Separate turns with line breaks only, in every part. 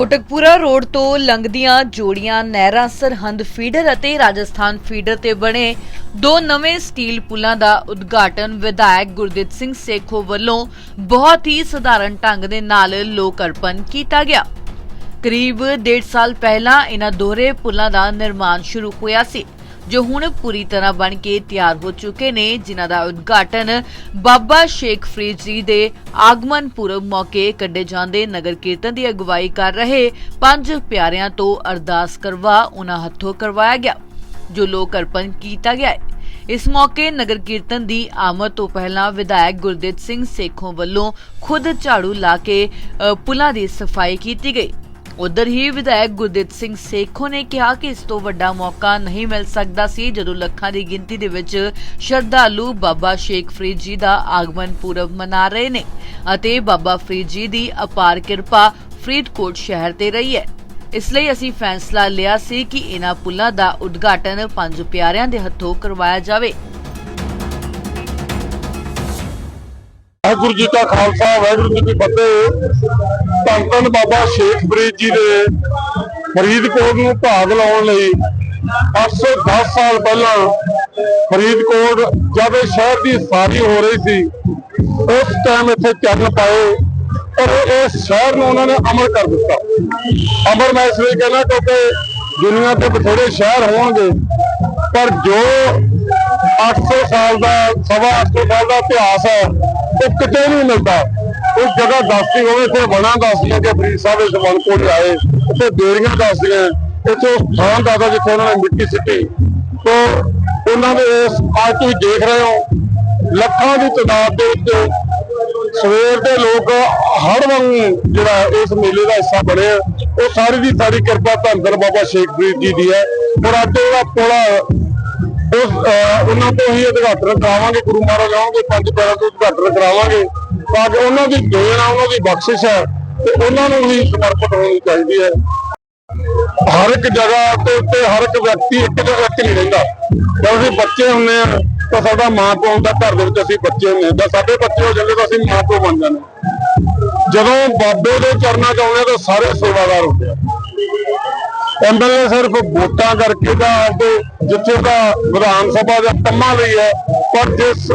Kotkapura road ਤੋਂ ਲੰਘਦੀਆਂ ਜੋੜੀਆਂ ਨਹਿਰਾਂ, ਸਰਹੰਦ ਫੀਡਰ ਅਤੇ ਰਾਜਸਥਾਨ ਫੀਡਰ ਤੇ ਬਣੇ ਦੋ ਨਵੇਂ ਸਟੀਲ ਪੁਲਾਂ ਦਾ ਉਦਘਾਟਨ ਵਿਧਾਇਕ ਗੁਰਦੀਪ ਸਿੰਘ ਸੇਖੋ ਵੱਲੋਂ ਬਹੁਤ ਹੀ ਸਧਾਰਨ ਢੰਗ ਦੇ ਨਾਲ ਲੋਕ ਅਰਪਣ ਕੀਤਾ ਗਿਆ। ਕਰੀਬ 1.5 ਸਾਲ ਪਹਿਲਾਂ ਇਹਨਾਂ ਦੋਹਰੇ ਪੁਲਾਂ ਦਾ ਨਿਰਮਾਣ ਸ਼ੁਰੂ ਹੋਇਆ ਸੀ। ਜੋ ਹੁਣ ਪੂਰੀ ਤਰ੍ਹਾਂ ਬਣ ਕੇ ਤਿਆਰ ਹੋ ਚੁੱਕੇ ਨੇ, ਜਿਨ੍ਹਾਂ ਦਾ ਉਦਘਾਟਨ ਬਾਬਾ ਸ਼ੇਖ ਫਰੀਦ ਜੀ ਦੇ ਆਗਮਨ ਪੁਰਬ ਮੌਕੇ ਕੱਢੇ ਜਾਂਦੇ ਨਗਰ ਕੀਰਤਨ ਦੀ ਅਗਵਾਈ ਕਰ ਰਹੇ ਪੰਜ ਪਿਆਰਿਆਂ ਤੋਂ ਅਰਦਾਸ ਕਰਵਾ ਉਹਨਾਂ ਹੱਥੋਂ ਕਰਵਾਇਆ ਗਿਆ, ਜੋ ਲੋਕ ਅਰਪਣ ਕੀਤਾ ਗਿਆ ਹੈ। ਇਸ ਮੌਕੇ ਨਗਰ ਕੀਰਤਨ ਦੀ ਆਮਦ ਤੋਂ ਪਹਿਲਾਂ ਵਿਧਾਇਕ ਗੁਰਦੀਪ ਸਿੰਘ ਸੇਖੋਂ ਵੱਲੋਂ ਖੁਦ ਝਾੜੂ ਲਾ ਕੇ ਪੁਲਾਂ ਦੀ ਸਫ਼ਾਈ ਕੀਤੀ ਗਈ। ਉਧਰ ਹੀ ਵਿਧਾਇਕ ਗੁਰਦੀਪ ਸਿੰਘ ਸੇਖੋ ਨੇ ਕਿਹਾ ਕਿ ਇਸ ਤੋਂ ਵੱਡਾ ਮੌਕਾ ਨਹੀਂ ਮਿਲ ਸਕਦਾ ਸੀ, ਜਦੋਂ ਲੱਖਾਂ ਦੀ ਗਿਣਤੀ ਦੇ ਵਿੱਚ ਸ਼ਰਧਾਲੂ ਬਾਬਾ ਸ਼ੇਖ ਫਰੀਦ ਜੀ ਦਾ ਆਗਮਨ ਪੁਰਬ ਮਨਾ ਰਹੇ ਨੇ ਅਤੇ ਬਾਬਾ ਫਰੀਦ ਜੀ ਦੀ ਅਪਾਰ ਕਿਰਪਾ ਫਰੀਦਕੋਟ ਸ਼ਹਿਰ ਤੇ ਰਹੀ ਹੈ। ਇਸ ਲਈ ਅਸੀਂ ਫੈਸਲਾ ਲਿਆ ਸੀ ਕਿ ਇਹਨਾਂ ਪੁਲਾਂ ਦਾ ਉਦਘਾਟਨ ਪੰਜ ਪਿਆਰਿਆਂ ਦੇ ਹੱਥੋਂ ਕਰਵਾਇਆ ਜਾਵੇ।
ਵਾਹਿਗੁਰੂ ਜੀ ਕਾ ਖਾਲਸਾ, ਵਾਹਿਗੁਰੂ ਜੀ ਕੀ ਫਤਿਹ। ਧੰਨ ਬਾਬਾ ਸ਼ੇਖ ਫਰੀਦ ਜੀ ਦੇ ਫਰੀਦਕੋਟ ਨੂੰ ਭਾਗ ਲਾਉਣ ਲਈ 810 ਸਾਲ ਪਹਿਲਾਂ ਫਰੀਦਕੋਟ ਜਦ ਇਹ ਸ਼ਹਿਰ ਦੀ ਸਾਰੀ ਹੋ ਰਹੀ ਸੀ, ਉਸ ਟਾਈਮ ਇੱਥੇ ਚਰਨ ਪਾਏ ਪਰ ਇਸ ਸ਼ਹਿਰ ਨੂੰ ਉਹਨਾਂ ਨੇ ਅਮਰ ਕਰ ਦਿੱਤਾ। ਅਮਰ ਮੈਂ ਇਸ ਲਈ ਕਹਿੰਦਾ ਕਿਉਂਕਿ ਦੁਨੀਆ ਤੇ ਬਥੇਰੇ ਸ਼ਹਿਰ ਹੋਣਗੇ, ਪਰ ਜੋ 800 ਸਾਲ ਦਾ, ਸਵਾ 800 ਸਾਲ ਦਾ ਇਤਿਹਾਸ ਹੈ, ਉਹ ਕਿਤੇ ਨਹੀਂ ਮਿਲਦਾ। ਉਸ ਜਗ੍ਹਾ ਦੱਸਦੀ ਹੋਵੇ ਤੇ ਬਣਾ ਦੱਸਦੀਆਂ ਕਿ ਫਰੀਦ ਸਾਹਿਬ ਇਸ ਵਨ ਕੋਲ ਆਏ ਤੇ ਬੇੜੀਆਂ ਦੱਸਦੀਆਂ, ਇੱਥੇ ਉਸ ਥਾਂ ਦੱਸਦਾ ਜਿੱਥੇ ਉਹਨਾਂ ਨੇ ਮਿੱਟੀ ਸਿੱਟੀ। ਤੋਂ ਉਹਨਾਂ ਦੇ ਇਸ, ਅੱਜ ਤੁਸੀਂ ਦੇਖ ਰਹੇ ਹੋ, ਲੱਖਾਂ ਦੀ ਤਾਦਾਦ ਦੇ ਵਿੱਚ ਸਵੇਰ ਦੇ ਲੋਕ ਹਰ ਵਾਂਗ ਜਿਹੜਾ ਇਸ ਮੇਲੇ ਦਾ ਹਿੱਸਾ ਬਣੇ ਆ। ਉਹ ਸਾਰੀ ਦੀ ਸਾਰੀ ਕਿਰਪਾ ਧੰਨ ਬਾਬਾ ਸ਼ੇਖ ਫਰੀਦ ਜੀ ਦੀ ਹੈ। ਔਰ ਅੱਜ ਉਹਦਾ ਪੁਲਾ ਉਸ ਉਹਨਾਂ ਤੋਂ ਹੀ ਉਦਘਾਟਨ ਕਰਾਵਾਂਗੇ, ਗੁਰੂ ਮਹਾਰਾਜ ਆਉਣਗੇ, ਪੰਜ ਪੈਰਾਂ ਤੋਂ ਉਦਘਾਟਨ ਕਰਾਵਾਂਗੇ। ਤਾਂ ਕਿ ਉਹਨਾਂ ਦੀ ਦੇਣ ਆ ਉਹਨਾਂ ਦੀ ਬਖਸ਼ਿਸ਼ ਹੈ ਤੇ ਉਹਨਾਂ ਨੂੰ ਹੀ ਸਮਰਪਿਤ ਹੋਣੀ ਚਾਹੀਦੀ ਹੈ। ਹਰ ਇੱਕ ਜਗ੍ਹਾ ਤੇ ਉੱਤੇ ਹਰ ਇੱਕ ਵਿਅਕਤੀ ਇੱਕ ਜਗ੍ਹਾ ਇੱਕ ਨਹੀਂ ਰਹਿੰਦਾ। ਜਦੋਂ ਅਸੀਂ ਬੱਚੇ ਹੁੰਦੇ ਆ ਤਾਂ ਸਾਡਾ ਮਾਂ ਪਿਓ ਹੁੰਦਾ ਘਰ ਦੇ ਵਿੱਚ ਅਸੀਂ ਬੱਚੇ ਹੁੰਦੇ ਆ ਤਾਂ ਸਾਡੇ ਬੱਚੇ ਹੋ ਜਾਂਦੇ ਤਾਂ ਅਸੀਂ ਮਾਂ ਪਿਓ ਬਣ ਜਾਂਦੇ ਹਾਂ। ਜਦੋਂ ਬਾਬੇ ਦੇ ਚਰਨਾਂ 'ਚ ਆਉਂਦੇ ਆ ਤਾਂ ਸਾਰੇ ਸੇਵਾਦਾਰ ਹੁੰਦੇ ਆ। ਐਮਐਲਏ ਸਿਰਫ ਵੋਟਾਂ ਕਰਕੇ ਦਾ ਆਪਦੇ ਜਿੱਥੇ ਤਾਂ ਵਿਧਾਨ ਸਭਾ ਦਾ ਕੰਮਾਂ ਲਈ ਹੈ, ਪਰ ਜਿਸ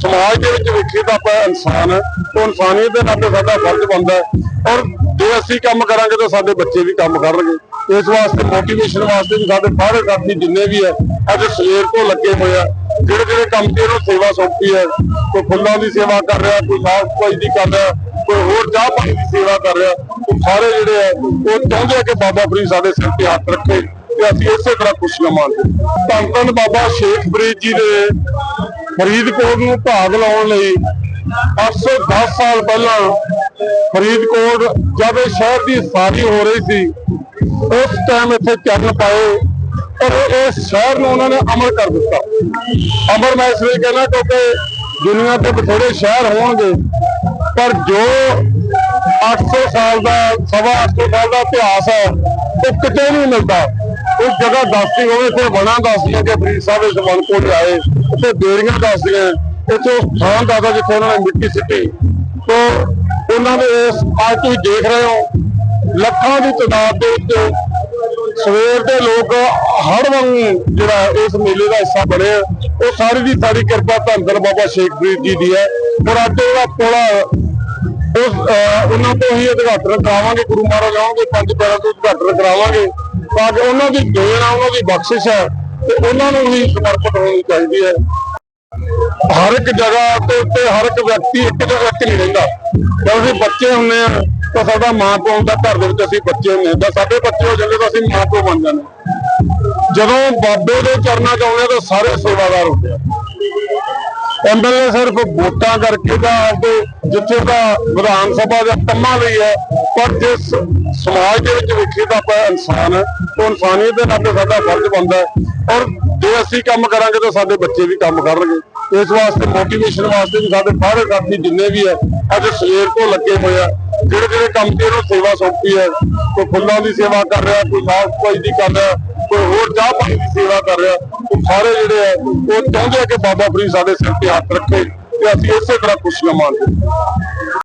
ਸਮਾਜ ਦੇ ਵਿੱਚ ਵੇਖੀ ਤਾਂ ਆਪਾਂ ਇਨਸਾਨ ਹੈ, ਉਹ ਇਨਸਾਨੀਅਤ ਦੇ ਨਾਤੇ ਸਾਡਾ ਫਰਜ਼ ਬਣਦਾ ਹੈ। ਔਰ ਜੇ ਅਸੀਂ ਕੰਮ ਕਰਾਂਗੇ ਤਾਂ ਸਾਡੇ ਬੱਚੇ ਵੀ ਕੰਮ ਕਰਨਗੇ। ਇਸ ਵਾਸਤੇ ਮੋਟੀਵੇਸ਼ਨ ਵਾਸਤੇ ਵੀ ਸਾਡੇ ਸਾਰੇ ਸਾਥੀ ਜਿੰਨੇ ਵੀ ਹੈ, ਅੱਜ ਸਵੇਰ ਤੋਂ ਲੱਗੇ ਹੋਏ ਆ। ਜਿਹੜੇ ਜਿਹੜੇ ਕੰਮ ਤੇ ਉਹਨੂੰ ਸੇਵਾ ਸੌਂਪੀ ਹੈ, ਕੋਈ ਫੁੱਲਾਂ ਦੀ ਸੇਵਾ ਕਰ ਰਿਹਾ, ਕੋਈ ਸਾਫ਼ ਸਫ਼ਾਈ ਦੀ ਕਰ ਰਿਹਾ, ਕੋਈ ਹੋਰ ਚਾਹ ਪਾਣੀ ਦੀ ਸੇਵਾ ਕਰ ਰਿਹਾ, ਉਹ ਸਾਰੇ ਜਿਹੜੇ ਆ ਉਹ ਚਾਹੁੰਦੇ ਆ ਕਿ ਬਾਬਾ ਫਰੀਦ ਸਾਡੇ ਸਿਰ ਤੇ ਹੱਥ ਰੱਖੇ। ਤੇ ਅਸੀਂ ਇਸੇ ਤਰ੍ਹਾਂ ਖੁਸ਼ੀਆਂ ਲਵਾਂਗੇ ਧੰਨ ਧੰਨ ਬਾਬਾ ਸ਼ੇਖ ਫਰੀਦ ਜੀ ਦੇ ਫਰੀਦਕੋਟ ਨੂੰ ਭਾਗ ਲਾਉਣ ਲਈ 810 ਸਾਲ ਪਹਿਲਾਂ ਫਰੀਦਕੋਟ, ਜਦ ਇਹ ਸ਼ਹਿਰ ਦੀ ਸਾਰੀ ਹੋ ਰਹੀ ਸੀ, ਉਸ ਟਾਈਮ ਇੱਥੇ ਚਰਨ ਪਾਏ। ਪਰ ਇਸ ਸ਼ਹਿਰ ਨੂੰ ਉਹਨਾਂ ਨੇ ਅਮਰ ਕਰ ਦਿੱਤਾ। ਅਮਰ ਮੈਂ ਇਸ ਲਈ ਕਹਿੰਦਾ ਕਿਉਂਕਿ ਦੁਨੀਆ ਤੇ ਬਥੇਰੇ ਸ਼ਹਿਰ ਹੋਣਗੇ, ਪਰ ਜੋ 800 ਸਾਲ ਦਾ, ਸਵਾ 800 ਸਾਲ ਦਾ ਇਤਿਹਾਸ ਹੈ, ਉਹ ਕਿਤੇ ਨਹੀਂ ਮਿਲਦਾ। ਉਸ ਜਗ੍ਹਾ ਦੱਸਦੀ ਹੋਵੇ ਤੇ ਬਣਾ ਦੱਸਦੀਆਂ ਕਿ ਫਰੀਦ ਸਾਹਿਬ ਇਸ ਵਨ ਕੋਲ ਆਏ ਉੱਥੇ ਦੇਰੀਆਂ ਦੱਸਦੀਆਂ, ਇੱਥੇ ਉਸ ਥਾਂ ਦੱਸਦਾ ਜਿੱਥੇ ਉਹਨਾਂ ਨੇ ਮਿੱਟੀ ਸਿੱਟੀ। ਤੋਂ ਉਹਨਾਂ ਦੇ ਇਸ, ਅੱਜ ਤੁਸੀਂ ਦੇਖ ਰਹੇ ਹੋ, ਲੱਖਾਂ ਦੀ ਤਾਦਾਦ ਦੇ ਉੱਤੇ ਸਵੇਰ ਦੇ ਲੋਕ ਹੜ ਵਾਂਗ ਜਿਹੜਾ ਇਸ ਮੇਲੇ ਦਾ ਹਿੱਸਾ ਬਣੇ ਆ। ਉਹ ਸਾਰੀ ਦੀ ਸਾਰੀ ਕਿਰਪਾ ਧੰਨ ਧੰਨ ਬਾਬਾ ਸ਼ੇਖ ਫਰੀਦ ਜੀ ਦੀ ਹੈ। ਔਰ ਅੱਜ ਉਹਦਾ ਪੁਲਾ ਉਸ ਉਹਨਾਂ ਤੋਂ ਹੀ ਉਦਘਾਟਨ ਕਰਾਵਾਂਗੇ, ਗੁਰੂ ਮਹਾਰਾਜ ਆਉਣਗੇ, ਪੰਜ ਪੈਰਾਂ ਤੋਂ ਉਦਘਾਟਨ ਕਰਾਵਾਂਗੇ। ਤਾਂ ਕਿ ਉਹਨਾਂ ਦੀ ਦੇਣ ਆ, ਉਹਨਾਂ ਦੀ ਬਖਸ਼ਿਸ਼ ਹੈ ਤੇ ਉਹਨਾਂ ਨੂੰ ਹੀ ਸਮਰਪਿਤ ਹੋਣੀ ਚਾਹੀਦੀ ਹੈ। ਹਰ ਇੱਕ ਜਗ੍ਹਾ ਤੇ ਉੱਤੇ ਹਰ ਇੱਕ ਵਿਅਕਤੀ ਇੱਕ ਜਗ੍ਹਾ ਇੱਕ ਨਹੀਂ ਰਹਿੰਦਾ। ਜਦੋਂ ਅਸੀਂ ਬੱਚੇ ਹੁੰਦੇ ਆ, ਤਾਂ ਸਾਡਾ ਮਾਂ ਪਿਓ ਹੁੰਦਾ ਘਰ ਦੇ ਵਿੱਚ ਅਸੀਂ ਬੱਚੇ ਹੁੰਦੇ ਆ। ਤਾਂ ਸਾਡੇ ਬੱਚੇ ਹੋ ਜਾਂਦੇ ਤਾਂ ਅਸੀਂ ਮਾਂ ਪਿਓ ਬਣ ਜਾਂਦੇ ਹਾਂ। ਜਦੋਂ ਬਾਬੇ ਦੇ ਚਰਨਾਂ 'ਚ ਆਉਂਦੇ ਆ, ਤਾਂ ਸਾਰੇ ਸੇਵਾਦਾਰ ਹੁੰਦੇ ਆ। ਐਮਐਲਏ ਸਿਰਫ ਵੋਟਾਂ ਕਰਕੇ ਤਾਂ ਆਪਦੇ ਜਿੱਥੇ ਤਾਂ ਵਿਧਾਨ ਸਭਾ ਦਾ ਕੰਮਾਂ ਲਈ ਹੈ, ਪਰ ਜਿਸ ਸਮਾਜ ਦੇ ਵਿੱਚ ਵੇਖੀ ਤਾਂ ਆਪਾਂ ਇਨਸਾਨ ਹੈ, ਉਹ ਇਨਸਾਨੀਅਤ ਦੇ ਨਾਤੇ ਸਾਡਾ ਫਰਜ਼ ਬਣਦਾ ਹੈ। ਔਰ ਜੇ ਅਸੀਂ ਕੰਮ ਕਰਾਂਗੇ ਤਾਂ ਸਾਡੇ ਬੱਚੇ ਵੀ ਕੰਮ ਕਰਨਗੇ। ਇਸ ਵਾਸਤੇ ਮੋਟੀਵੇਸ਼ਨ ਵਾਸਤੇ ਵੀ ਸਾਡੇ ਸਾਰੇ ਸਾਥੀ ਜਿੰਨੇ ਵੀ ਹੈ, ਅੱਜ ਸਵੇਰ ਤੋਂ ਲੱਗੇ ਹੋਏ ਆ। ਜਿਹੜੇ ਜਿਹੜੇ ਕੰਮ ਤੇ ਇਹਨੂੰ ਸੇਵਾ ਸੌਂਪੀ ਹੈ, ਕੋਈ ਫੁੱਲਾਂ ਦੀ ਸੇਵਾ ਕਰ ਰਿਹਾ, ਕੋਈ ਸਾਫ਼ ਸਫ਼ਾਈ ਦੀ ਕਰ ਰਿਹਾ, ਕੋਈ ਹੋਰ ਚਾਹ ਪਾਣੀ ਦੀ ਸੇਵਾ ਕਰ ਰਿਹਾ, ਉਹ ਸਾਰੇ ਜਿਹੜੇ ਆ ਉਹ ਚਾਹੁੰਦੇ ਆ ਕਿ ਬਾਬਾ ਫਰੀਦ ਸਾਡੇ ਸਿਰ ਤੇ ਹੱਥ ਰੱਖੇ। ਤੇ ਅਸੀਂ ਇਸੇ ਤਰ੍ਹਾਂ ਖੁਸ਼ ਲਵਾਂਗੇ